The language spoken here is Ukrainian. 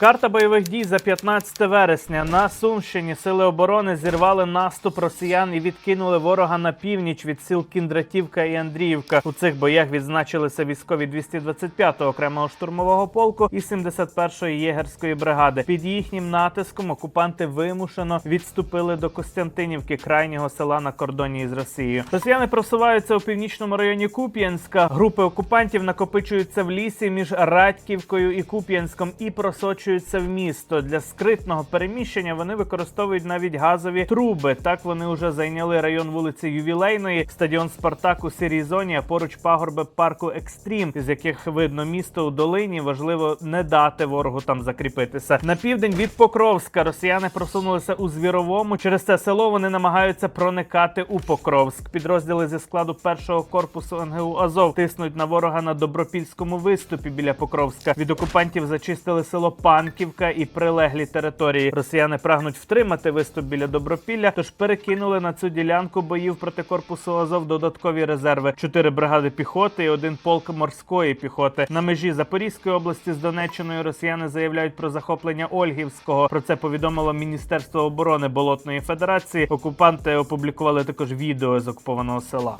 Карта бойових дій за 15 вересня на Сумщині сили оборони зірвали наступ росіян і відкинули ворога на північ від сіл Кіндратівка і Андріївка. У цих боях відзначилися військові 225-го окремого штурмового полку і 71-ї єгерської бригади. Під їхнім натиском окупанти вимушено відступили до Костянтинівки, крайнього села на кордоні із Росією. Росіяни просуваються у північному районі Куп'янська. Групи окупантів накопичуються в лісі між Радьківкою і Куп'янськом і просочуються в місто. Для скритного переміщення вони використовують навіть газові труби. Так вони вже зайняли район вулиці Ювілейної, стадіон Спартак у сірій зоні, а поруч пагорби парку Екстрім, з яких видно місто у долині. Важливо не дати ворогу там закріпитися. На південь від Покровська росіяни просунулися у Звіровому. Через це село вони намагаються проникати у Покровськ. Підрозділи зі складу першого корпусу НГУ Азов тиснуть на ворога на добропільському виступі біля Покровська. Від окупантів зачистили село Панківка і прилеглі території. Росіяни прагнуть втримати виступ біля Добропілля, тож перекинули на цю ділянку боїв проти корпусу Азов додаткові резерви: чотири бригади піхоти і один полк морської піхоти. На межі Запорізької області з Донеччиною росіяни заявляють про захоплення Ольгівського. Про це повідомило Міністерство оборони Болотної Федерації. Окупанти опублікували також відео з окупованого села.